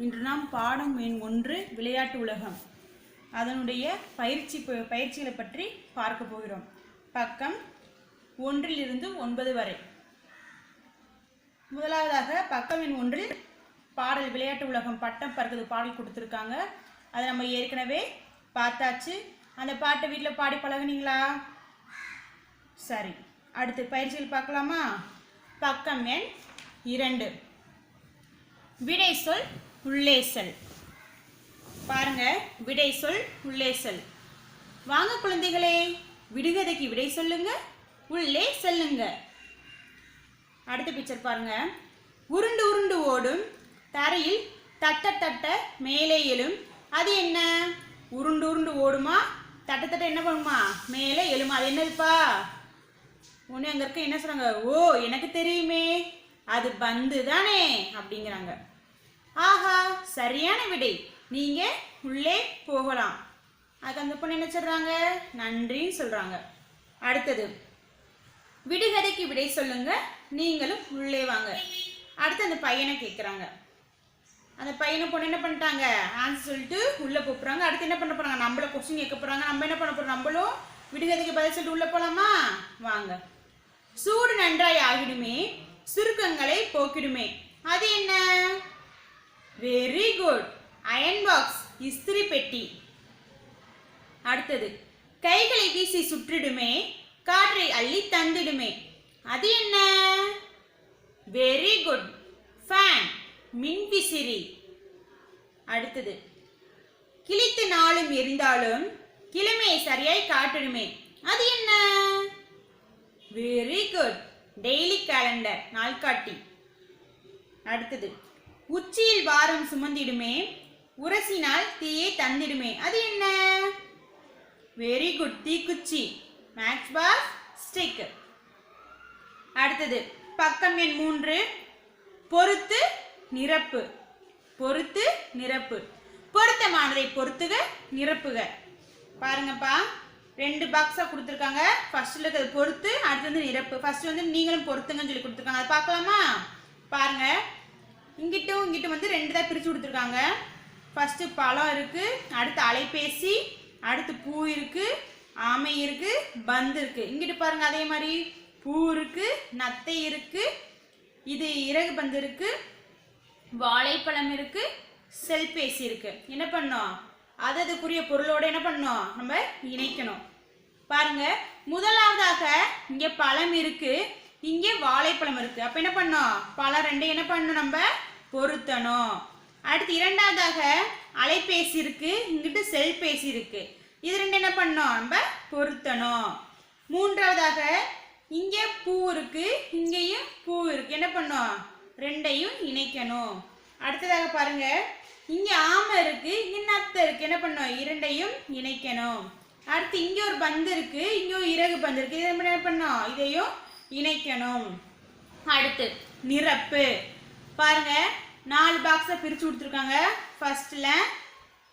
இன்று நாம் பாடம் எண் ஒன்று விளையாட்டு உலகம். அதனுடைய பயிற்சி ப- பயிற்சிகளை பற்றி பார்க்க போகிறோம். பக்கம் ஒன்றிலிருந்து ஒன்பது வரை. முதலாவதாக பக்கம் எண் ஒன்றில் பாடல் விளையாட்டு உலகம் பட்டம் பறக்குது பாடல் கொடுத்துருக்காங்க. அதை நம்ம ஏற்கனவே பார்த்தாச்சு. அந்த பாட்டை வீட்டில் பாடி பழகுனீங்களா? சரி. அடுத்து பயிற்சியில் பார்க்கலாமா? பக்கம் எண் இரண்டு. விடை சொல் உள்ளே செல் பாருங்க விடை சொல் உள்ளே செல் வாங்க குழந்தைகளே விடுகதைக்கு விடை சொல்லுங்க உள்ளே செல்லுங்க. அடுத்த பிக்சர் பாருங்க. உருண்டு உருண்டு ஓடும் தரையில் தட்ட தட்ட மேலே எழும். அது என்ன? உருண்டு உருண்டு ஓடுமா? தட்ட தட்ட என்ன பண்ணுமா? மேலே எழுமா. அது என்னதுப்பா ஒன்று அங்கே இருக்க என்ன சொல்கிறாங்க ஓ எனக்கு தெரியுமே. அது பந்து தானே அப்படிங்கிறாங்க. ஆஹா சரியான விடை. நீங்க உள்ளே போகலாம். அதுக்கு அந்த பொண்ணு என்ன சொல்றாங்க? நன்றின்னு சொல்றாங்க. அடுத்தது விடுகதைக்கு விடை சொல்லுங்க. நீங்களும் உள்ளே வாங்க. அடுத்து அந்த பையனை கேட்குறாங்க அந்த பையனை பொண்ணு என்ன பண்ணிட்டாங்க? ஆன்சர் சொல்லிட்டு உள்ளே போகிறாங்க அடுத்து என்ன பண்ண போகிறாங்க நம்மள கொஸ்டின் கேட்க போகிறாங்க நம்ம என்ன பண்ண போகிறோம் நம்மளும் விடுகதைக்கு பதில் சொல்லிட்டு உள்ளே போகலாமா வாங்க. சூடு நன்றாய் ஆகிடுமே சுருக்கங்களை போக்கிடுமே. அது என்ன? வெரி குட் அயன் பாக்ஸ் இஸ்திரி பெட்டி அடுத்தது கைகளை வீசி சுற்றிடுமே காற்றை அள்ளி தந்திடுமே. அது என்ன? வெரி குட் ஃபேன் மின்விசிறி அடுத்தது கிழித்து நாளும் எரிந்தாலும் கிழமையை சரியாய் காட்டிடுமே. அது என்ன? வெரி குட் டெய்லி கேலண்டர் நாள்காட்டி. அடுத்தது உச்சியில் வாரம் சுமந்திடுமே உரசினால் தீயை தந்திடுமே. அது என்ன? வெரி குட் தீக்குச்சி. மேட்ச் பாஸ் ஸ்டிக் அடுத்தது பக்கம் எண் மூன்று. பொறுத்து நிரப்பு. பொறுத்து நிரப்பு. பொருத்தமானதை பொறுத்துக நிரப்புக. பாருங்கப்பா ரெண்டு பாக்ஸாக கொடுத்துருக்காங்க. ஃபர்ஸ்ட்டில் இருக்கிறது பொறுத்து அடுத்து வந்து நிரப்பு. ஃபர்ஸ்ட் வந்து நீங்களும் பொறுத்துங்கன்னு சொல்லி கொடுத்துருக்காங்க. அதை பார்க்கலாமா? பாருங்கள் இங்கிட்டும் இங்கிட்டும் வந்து ரெண்டு தான் பிரித்து கொடுத்துருக்காங்க. ஃபஸ்ட்டு பழம் இருக்குது அடுத்து அலைபேசி அடுத்து பூ இருக்குது ஆமை இருக்குது பந்து இருக்குது இங்கிட்டு பாருங்கள் அதே மாதிரி பூ இருக்குது நத்தை இருக்குது இது இறகு பந்து இருக்குது வாழைப்பழம் இருக்குது செல்பேசி இருக்குது என்ன பண்ணோம்? அது அதுக்குரிய பொருளோடு என்ன பண்ணோம்? நம்ம இணைக்கணும். பாருங்க முதலாவதாக இங்கே பழம் இருக்குது இங்கே வாழைப்பழம் இருக்குது அப்போ என்ன பண்ணோம்? பழம் ரெண்டையும் என்ன பண்ணணும் நம்ம? பொருத்தணும். அடுத்து இரண்டாவதாக அலைபேசி இருக்கு இங்கிட்டு செல்பேசி இருக்கு இது ரெண்டு என்ன பண்ணோம் நம்ம பொருத்தணும். மூன்றாவதாக இங்கே பூ இருக்கு இங்கேயும் பூ இருக்கு. என்ன பண்ணோம் ரெண்டையும் இணைக்கணும். அடுத்ததாக பாருங்க இங்கே ஆமை இருக்கு இங்கே நத்தை இருக்கு. என்ன பண்ணோம் இரண்டையும் இணைக்கணும். அடுத்து இங்கே ஒரு பந்து இருக்கு இங்கே ஒரு இறகு பந்து இருக்கு. இதை என்ன பண்ணோம் இதையும் இணைக்கணும். அடுத்து நிரப்பு. பாருங்க நாலு பாக்ஸை பிரித்து கொடுத்துருக்காங்க. ஃபஸ்ட்டில்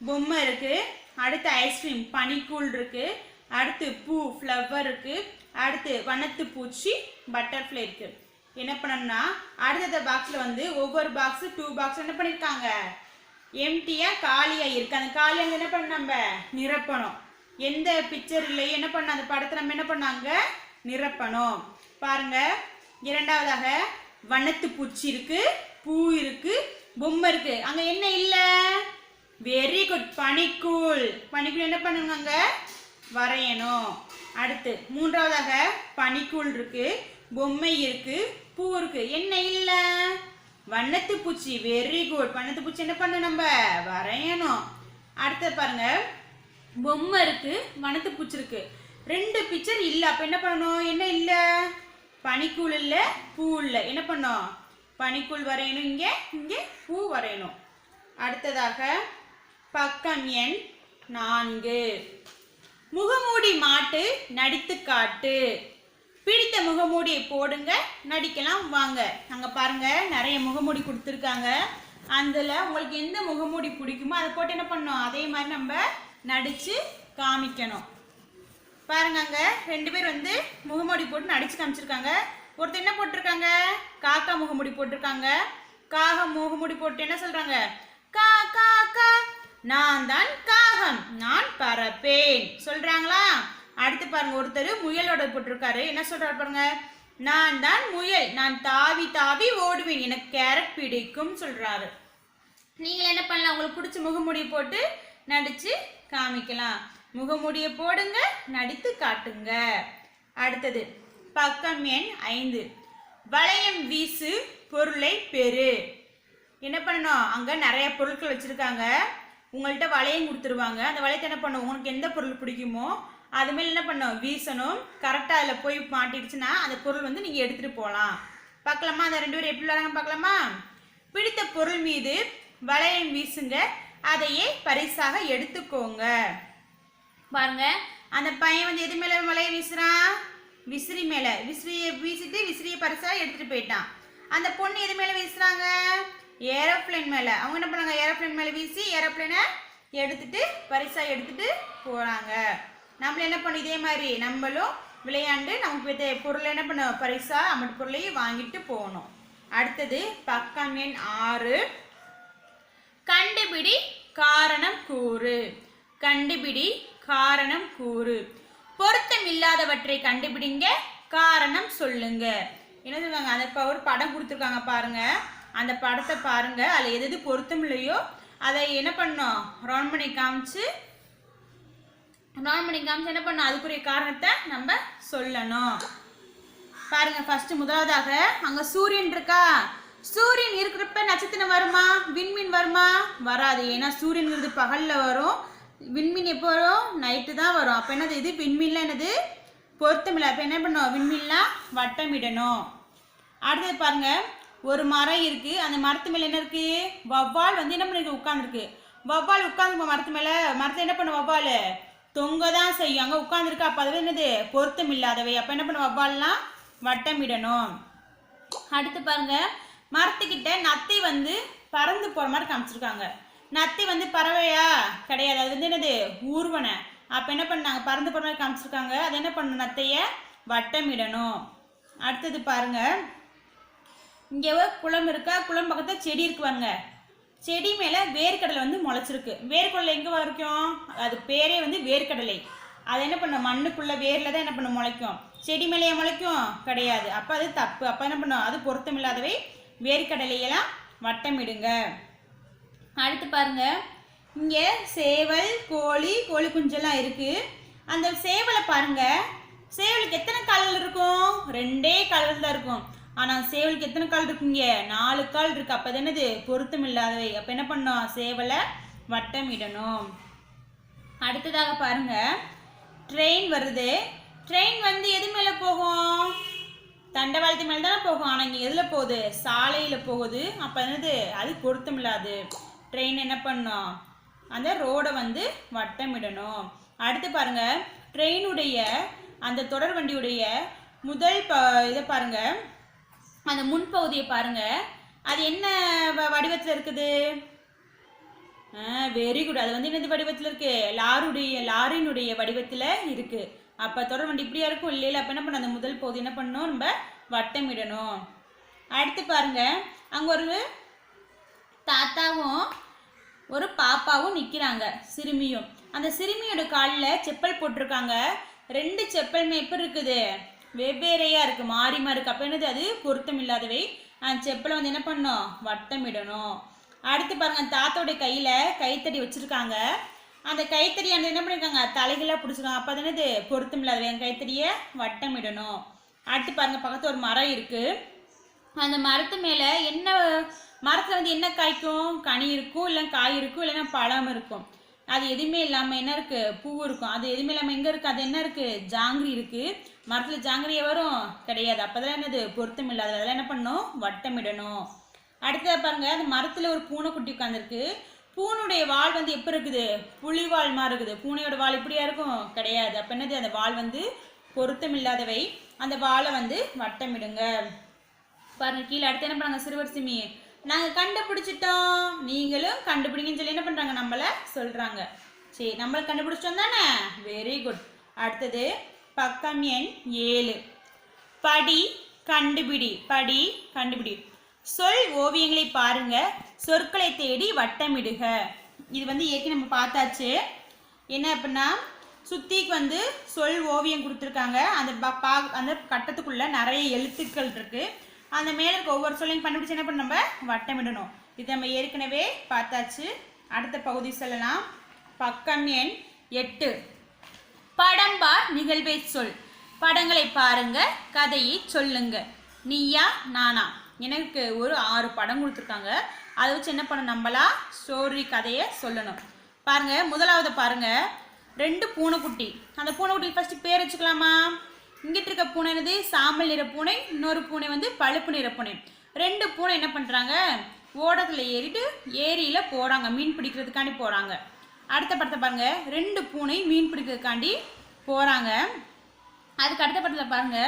பொம்மை இருக்குது அடுத்து ஐஸ்கிரீம் பனிக்கூழ் இருக்குது அடுத்து பூ ஃப்ளவர் இருக்குது அடுத்து வண்ணத்து பூச்சி பட்டர்ஃப்ளை இருக்கு. என்ன பண்ணணும்னா அடுத்தடுத்த பாக்ஸில் வந்து ஒவ்வொரு பாக்ஸு டூ பாக்ஸ் என்ன பண்ணியிருக்காங்க எம்டியாக காலியாக இருக்குது அந்த காலியாக என்ன பண்ண நம்ம? நிரப்பணும். எந்த பிக்சர் இல்லையோ என்ன பண்ண அந்த படத்தை நம்ம என்ன பண்ணாங்க நிரப்பணும். பாருங்கள் இரண்டாவதாக வண்ணத்து பூச்சி இருக்குது பூ இருக்கு பொம்மை இருக்கு. அங்க என்ன இல்ல? Very good பனிக்கூழ். பனிக்கூழ் என்ன பண்ணுங்க வரையணும். அடுத்து மூன்றாவதாக பனிக்கூழ் இருக்கு பொம்மை இருக்கு பூ இருக்கு. என்ன இல்ல? வண்ணத்து பூச்சி. வெரி குட் வண்ணத்து பூச்சி என்ன பண்ண நம்ம? வரையணும். அடுத்து பாருங்க. பொம்மை இருக்கு வனத்து பூச்சி இருக்கு. ரெண்டு பிக்சர் இல்லை. அப்ப என்ன பண்ணணும்? என்ன இல்ல? பனிக்கூழ் இல்ல பூ இல்ல. என்ன பண்ணோம் பனிக்கூழ் வரையணும். இங்கே இங்கே பூ வரையணும். அடுத்ததாக பக்கம் எண் நான்கு. முகமூடி மாட்டு நடித்து காட்டு. பிடித்த முகமூடியை போடுங்க நடிக்கலாம் வாங்க. அங்கே பாருங்க நிறைய முகமூடி கொடுத்துருக்காங்க. அதில் உங்களுக்கு எந்த முகமூடி பிடிக்குமோ அதை போட்டு என்ன பண்ணணும்? அதே மாதிரி நம்ம நடித்து காமிக்கணும். பாருங்க அங்கே ரெண்டு பேர் வந்து முகமூடி போட்டு நடித்து காமிச்சிருக்காங்க. ஒருத்தர் என்ன போட்டிருக்காங்க? காக்கா முகமுடி போட்டிருக்காங்க. காகம் முகமுடி போட்டு என்ன சொல்றாங்க? கா கா கா. நான் தான் காகம். நான் பறப்பேன். சொல்றாங்களா? அடுத்து பாருங்க ஒருத்தர் முயலோட போட்டிருக்காரு. என்ன சொல்றாரு பாருங்க? நான் தான் முயல். நான் தாவி தாவி ஓடுவேன். எனக்கு கேரட் பிடிக்கும் சொல்றாரு. நீங்கள் என்ன பண்ணலாம்? உங்களுக்கு பிடிச்ச முகமுடியை போட்டு நடிச்சு காமிக்கலாம். முகமுடியை போடுங்க நடித்து காட்டுங்க. அடுத்தது பக்கம் எண் ஐந்து. வளையம் வீசு பொருளை பெறு. என்ன பண்ணணும்? அங்கே நிறைய பொருட்கள் வச்சுருக்காங்க. உங்கள்கிட்ட வளையம் கொடுத்துருவாங்க. அந்த வளையத்தை என்ன பண்ணும்? உங்களுக்கு எந்த பொருள் பிடிக்குமோ அது என்ன பண்ணும்? வீசணும். கரெக்டாக அதில் போய் மாட்டிடுச்சுன்னா அந்த பொருள் வந்து நீங்கள் எடுத்துகிட்டு போகலாம். பார்க்கலாமா? அந்த ரெண்டு பேரும் எப்படி வராங்க பார்க்கலாமா? பிடித்த பொருள் மீது வளையம் வீசுங்க. அதையே பரிசாக எடுத்துக்கோங்க. பாருங்க. அந்த பையன் வந்து எது மேலே வலைய வீசுகிறான் விசிறி மேல. விசிறியை வீசிட்டு விசிறியை பரிசா எடுத்துட்டு போயிட்டான். அந்த பொண்ணு எது மேல வீசுறாங்க? ஏரோப்ளேன் மேல. அவங்க என்ன பண்ணாங்க? ஏரோப்ளேன் மேல வீசி ஏரோப்ளைனை எடுத்துட்டு பரிசா எடுத்துட்டு போறாங்க. நம்மள என்ன பண்ணும்? இதே மாதிரி நம்மளும் விளையாண்டு நமக்கு வித்த பொருள் என்ன பண்ண பரிசா அம்மட்டு பொருளையும் வாங்கிட்டு போகணும். அடுத்தது பக்கம் எண் ஆறு. கண்டுபிடி காரணம் கூறு. கண்டுபிடி காரணம் கூறு. பொருத்தம் இல்லாதவற்றை கண்டுபிடிங்க. காரணம் சொல்லுங்க. என்ன சொல்லுவாங்க? அந்த இப்போ ஒரு படம் கொடுத்துருக்காங்க பாருங்க. அந்த படத்தை பாருங்க. அதில் எது எது பொருத்தம் இல்லையோ அதை என்ன பண்ணோம்? ரவுண்ட் பண்ணி காமிச்சு ரவுண்ட் பண்ணி காமிச்சு என்ன பண்ணோம்? அதுக்குரிய காரணத்தை நம்ம சொல்லணும். பாருங்க ஃபர்ஸ்ட் முதலாவதாக அங்க சூரியன் இருக்கா? சூரியன் இருக்கிறப்ப நட்சத்திரம் வருமா? விண்மீன் வருமா? வராது. ஏன்னா சூரியன்கிறது பகல்ல வரும். விண்மீன் எப்போ வரும்? நைட்டு தான் வரும். அப்போ என்னது இது? விண்மீன்லாம் என்னது? பொருத்தமில்லை. அப்போ என்ன பண்ணணும்? விண்மீன்லாம் வட்டமிடணும். அடுத்தது பாருங்க. ஒரு மரம் இருக்குது அந்த மரத்து மேலே என்ன இருக்கு? வவ்வால் வந்து என்ன பண்ணிருக்கு? உட்காந்துருக்கு வவ்வால் உட்காந்து மரத்து மேலே. மரத்தில் என்ன பண்ணும் வவ்வால் தொங்க தான் செய்யும். அங்கே உட்காந்துருக்கு அப்போ அதுவே என்னது? பொருத்தம் இல்லாதவை அப்போ என்ன பண்ணும்? வவ்வால்லாம் வட்டமிடணும். அடுத்து பாருங்க. மரத்துக்கிட்ட நத்தை வந்து பறந்து போகிற மாதிரி காமிச்சிருக்காங்க. நத்தி வந்து பறவையா? கிடையாது. அது வந்து என்னது? ஊர்வனை. அப்போ என்ன பண்ணாங்க பறந்து போகிற மாதிரி காமிச்சிருக்காங்க. அது என்ன பண்ணணும்? நத்தையை வட்டமிடணும். அடுத்தது பாருங்க. இங்கே ஒரு குளம் இருக்கா? குளம் பக்கத்தில் செடி இருக்கு பாருங்க செடி மேலே வேர்க்கடலை வந்து முளைச்சிருக்கு. வேர்க்கடலை எங்கே வரைக்கும்? அது பேரே வந்து வேர்க்கடலை. அது என்ன பண்ணும்? மண்ணுக்குள்ளே வேரில் தான் என்ன பண்ணும்? முளைக்கும். செடி மேலேயே முளைக்கும்? கிடையாது. அப்போ அது தப்பு. அப்போ என்ன பண்ணும்? அது பொருத்தமில்லாதவை வேர்க்கடலையெல்லாம் வட்டமிடுங்க. அடுத்து பாருங்கள் இங்கே சேவல் கோழி கோழி குஞ்செல்லாம் இருக்குது அந்த சேவலை பாருங்கள் சேவலுக்கு எத்தனை கால்கள் இருக்கும்? ரெண்டே கால்கள் தான் இருக்கும். ஆனால் சேவலுக்கு எத்தனை கால் இருக்குங்க நாலு கால் இருக்குது அப்போ அது என்னது? பொருத்தம் இல்லாதவை. அப்போ என்ன பண்ணோம் சேவலை வட்டமிடணும். அடுத்ததாக பாருங்கள் ட்ரெயின் வருது. ட்ரெயின் வந்து எது மேலே போகும்? தண்டவாளத்து மேலே தானே போகும். ஆனால் இங்கே எதில் போகுது? சாலையில் போகுது. அப்போ என்னது? அது பொருத்தம் இல்லாது ட்ரெயின் என்ன பண்ணும்? அந்த ரோடை வந்து வட்டமிடணும். அடுத்து பாருங்கள் ட்ரெயினுடைய அந்த தொடர் வண்டியுடைய முதல் ப இதை பாருங்கள் அந்த முன்பகுதியை பாருங்கள் அது என்ன வ- இருக்குது? வெரி குட் அது வந்து என்னது வடிவத்தில் இருக்குது லாருடைய லாரினுடைய வடிவத்தில் இருக்குது அப்போ தொடர் வண்டி இப்படியா இருக்கும்? இல்லையில அப்போ என்ன பண்ண அந்த முதல் பகுதி என்ன பண்ணணும்? நம்ம வட்டமிடணும். அடுத்து பாருங்கள் அங்கே ஒரு தாத்தாவும் ஒரு பாப்பாவும் நிற்கிறாங்க சிறுமியும். அந்த சிறுமியோட காலில் செப்பல் போட்டிருக்காங்க. ரெண்டு செப்பலுமே எப்படி இருக்குது. வெவ்வேறையாக இருக்குது மாறி மாறி இருக்குது அப்போ என்னது அது? பொருத்தம் இல்லாதவை. அந்த செப்பலை வந்து என்ன பண்ணும் வட்டமிடணும். அடுத்து பாருங்கள் அந்த தாத்தாவுடைய கையில் கைத்தடி வச்சுருக்காங்க. அந்த கைத்தடி அந்த என்ன பண்ணியிருக்காங்க தலைகளாக பிடிச்சிருக்காங்க. அப்போ தானே என்னது? பொருத்தம் இல்லாதவை. அந்த கைத்தடியை வட்டமிடணும். அடுத்து பாருங்கள் பக்கத்தில் ஒரு மரம் இருக்குது அந்த மரத்து மேலே என்ன மரத்தில் வந்து என்ன காய்க்கும்? கனி இருக்கும் இல்லை காய் இருக்கும் இல்லைன்னா பழம் இருக்கும். அது எதுவுமே இல்லாமல் என்ன இருக்குது பூ இருக்கும். அது எதுவுமே இல்லாமல் எங்கே இருக்குது அது என்ன இருக்குது ஜாங்கிரி இருக்குது மரத்தில் ஜாங்கிரி வரும்? கிடையாது. அப்போதான் என்னது? பொருத்தம் இல்லாத அதெல்லாம் என்ன பண்ணணும்? வட்டமிடணும். அடுத்தது பாருங்கள் அந்த மரத்தில் ஒரு பூனைக்குட்டி உட்காந்துருக்கு பூனுடைய வால் வந்து எப்படி இருக்குது? புலிவால் மாதிரி இருக்குது. பூனையோட வால் இப்படியா இருக்கும்? கிடையாது. அப்போ என்னது? அந்த வால் வந்து பொருத்தம் இல்லாதவை. அந்த வாலை வந்து வட்டமிடுங்க. பாருங்கள் கீழே அடுத்து என்ன பண்ணாங்க? சிறுவர் சிமி. நாங்கள் கண்டுபிடிச்சிட்டோம். நீங்களும் கண்டுபிடிங்கன்னு சொல்லி என்ன பண்ணுறாங்க நம்மளை சொல்கிறாங்க சரி நம்மளை கண்டுபிடிச்சிட்டோம் தானே? வெரி குட் அடுத்தது பக்கம் எண் ஏழு. படி கண்டுபிடி. படி கண்டுபிடி. சொல் ஓவியங்களை பாருங்க. சொற்களை தேடி வட்டமிடுக. இது வந்து ஏற்கனவே நம்ம பார்த்தாச்சு. என்ன அப்படின்னா சுத்திக்கு வந்து சொல் ஓவியம் கொடுத்துருக்காங்க. அந்த ப- பா அந்த கட்டத்துக்குள்ள நிறைய எழுத்துக்கள் இருக்குது அந்த மேல இருக்க ஒவ்வொரு சொல்லையும் கண்டுபிடிச்சு என்ன பண்ண நம்ம வட்டமிடணும். இது நம்ம ஏற்கனவே பார்த்தாச்சு. அடுத்த பகுதி சொல்லலாம். பக்கம் எண் எட்டு. படம் பார் நிகழ்வை சொல். படங்களை பாருங்க கதையை சொல்லுங்க. நீயா நானா. எனக்கு ஒரு ஆறு படம் கொடுத்துருக்காங்க. அதை வச்சு என்ன பண்ண நம்மளா ஸ்டோரி கதையை சொல்லணும். பாருங்க முதலாவது பாருங்க. ரெண்டு பூனைக்குட்டி. அந்த பூனைக்குட்டி ஃபர்ஸ்ட் பேர் வச்சுக்கலாமா? இங்கிட்டு இருக்க பூனை என்னது? சாம்பல் நிற பூனை இன்னொரு பூனை வந்து பழுப்பு நிற பூனை. ரெண்டு பூனை என்ன பண்ணுறாங்க ஓடத்தில் ஏறிட்டு ஏரியில் போகிறாங்க மீன் பிடிக்கிறதுக்காண்டி போகிறாங்க அடுத்த படத்தை பாருங்கள் ரெண்டு பூனை மீன் பிடிக்கிறதுக்காண்டி போகிறாங்க அதுக்கு அடுத்த படத்தில் பாருங்க.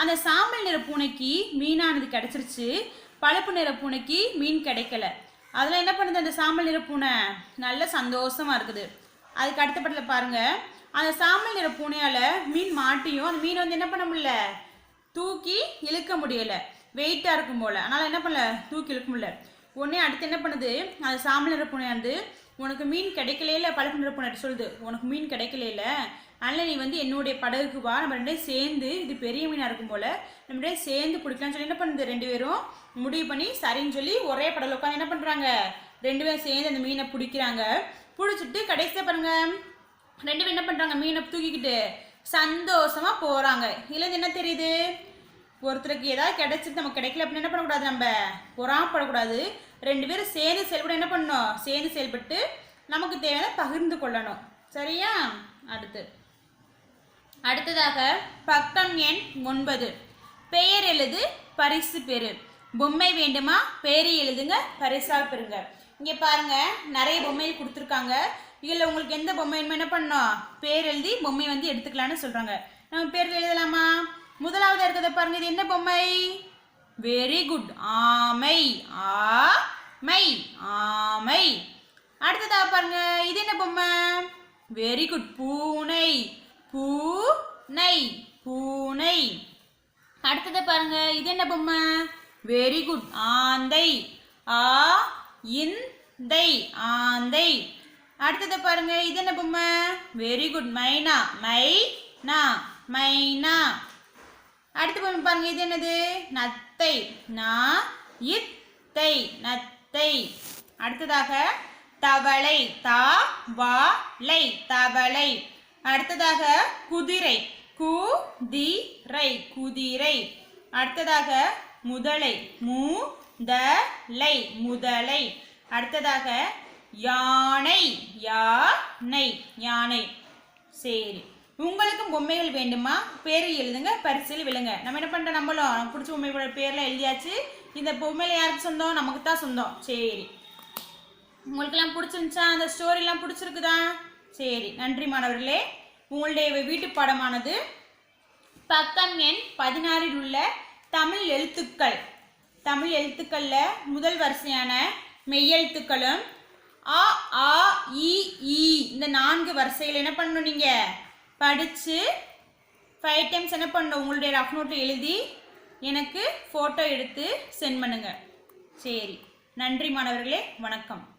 அந்த சாம்பல் நிற பூனைக்கு மீனானது கிடச்சிருச்சு. பழுப்பு நிற பூனைக்கு மீன் கிடைக்கல. அதில் என்ன பண்ணுது அந்த சாம்பல் நிற பூனை? நல்ல சந்தோஷமாக இருக்குது. அதுக்கு அடுத்த படத்தில் பாருங்கள் அந்த சாமல் நிற பூனையால மீன் மாட்டியும் அந்த மீன் வந்து என்ன பண்ண முடியல? தூக்கி இழுக்க முடியல. வெயிட்டா இருக்கும் போல. அதனால என்ன பண்ணல? தூக்கி இழுக்க முடியல. உடனே அடுத்து என்ன பண்ணுது? அந்த சாமல் நிற பூனையாந்து உனக்கு மீன் கிடைக்கலையில பழுப்பு நிற பூனை சொல்லுது. உனக்கு மீன் கிடைக்கலையில அதனால நீ வந்து என்னுடைய படகுக்கு வா. நம்ம ரெண்டே சேர்ந்து இது பெரிய மீனா இருக்கும் போல நம்ம ரெண்டே சேர்ந்து பிடிக்கலாம்னு சொல்லி என்ன பண்ணுது? ரெண்டு பேரும் முடிவு பண்ணி சரின்னு சொல்லி ஒரே படகுல உட்காந்து என்ன பண்றாங்க? ரெண்டு பேரும் சேர்ந்து அந்த மீனை பிடிக்கிறாங்க. பிடிச்சிட்டு கடைசியாக பாருங்கள் ரெண்டு பேரும் என்ன பண்றாங்க? மீனை தூக்கிக்கிட்டு சந்தோஷமா போறாங்க. இதுல என்ன தெரியுது? ஒருத்தருக்கு ஏதாவது கிடைச்சிட்டு நமக்கு கிடைக்கல அப்படின்னு என்ன பண்ணக்கூடாது நம்ம? பொறாமப்படக்கூடாது. ரெண்டு பேரும் சேர்ந்து செயல்பட என்ன பண்ணணும்? சேர்ந்து செயல்பட்டு நமக்கு தேவையான பகிர்ந்து கொள்ளணும். சரியா? அடுத்து. அடுத்ததாக பக்கம் எண் ஒன்பது. பெயர் எழுது பரிசு பெறு. பொம்மை வேண்டுமா? பெயரை எழுதுங்க பரிசாக பெறுங்க. இங்கே பாருங்க நிறைய பொம்மைகள் கொடுத்துருக்காங்க. இதில் உங்களுக்கு எந்த பொம்மை வேணுமோ என்ன பண்ணோம் பேர் எழுதி பொம்மை வந்து எடுத்துக்கலாம்னு சொல்கிறாங்க நம்ம பேர் எழுதலாமா? முதலாவது இருக்கிறத பாருங்க இது என்ன பொம்மை? வெரி குட் ஆமை. ஆமை. ஆமை. அடுத்ததாக பாருங்க இது என்ன பொம்மை? வெரி குட் பூனை. பூனை. பூனை. அடுத்தது பாருங்க இது என்ன பொம்மை? வெரி குட் ஆந்தை. ஆ இந்தை. ஆந்தை. அடுத்தது பாருங்க இது என்ன பொம்மை? வெரி குட் மைனா. மைனா மைனா. அடுத்த பொம்மை பாருங்க இது என்னது? நத்தை. நா இத்தை. நத்தை. அடுத்ததாக தவளை. தா வா லை. தவளை. அடுத்ததாக குதிரை. குதிரை. குதிரை. அடுத்ததாக முதலை. மு த லை முதலை. அடுத்ததாக யானை யானை யானை. சரி. உங்களுக்கும் பொம்மைகள் வேண்டுமா? பேர் எழுதுங்க பரிசில் விழுங்க. நம்ம என்ன பண்ணுறோம் நம்மளும் பிடிச்ச பொம்மைகளோட பேர்லாம் எழுதியாச்சு. இந்த பொம்மையில் யாருக்கு சொந்தம்? நமக்கு தான் சொந்தம். சரி. உங்களுக்கெல்லாம் பிடிச்சிருந்துச்சா? அந்த ஸ்டோரிலாம் பிடிச்சிருக்குதா? சரி. நன்றி மாணவர்களே. உங்களுடைய வீட்டு பாடமானது பக்கம் எண் பதினாறில் உள்ள தமிழ் எழுத்துக்கள். தமிழ் எழுத்துக்களில் முதல் வரிசையான மெய்யெழுத்துக்களும் ஆ ஆ இ இ. இந்த நான்கு வரிசையில் என்ன பண்ணணும் நீங்க? படிச்சு ஃபைவ் டைம்ஸ் என்ன பண்ணணும்? உங்களுடைய ரஃப் நோட்டில் எழுதி எனக்கு ஃபோட்டோ எடுத்து சென்ட் பண்ணுங்க. சரி. நன்றி மாணவர்களே வணக்கம்.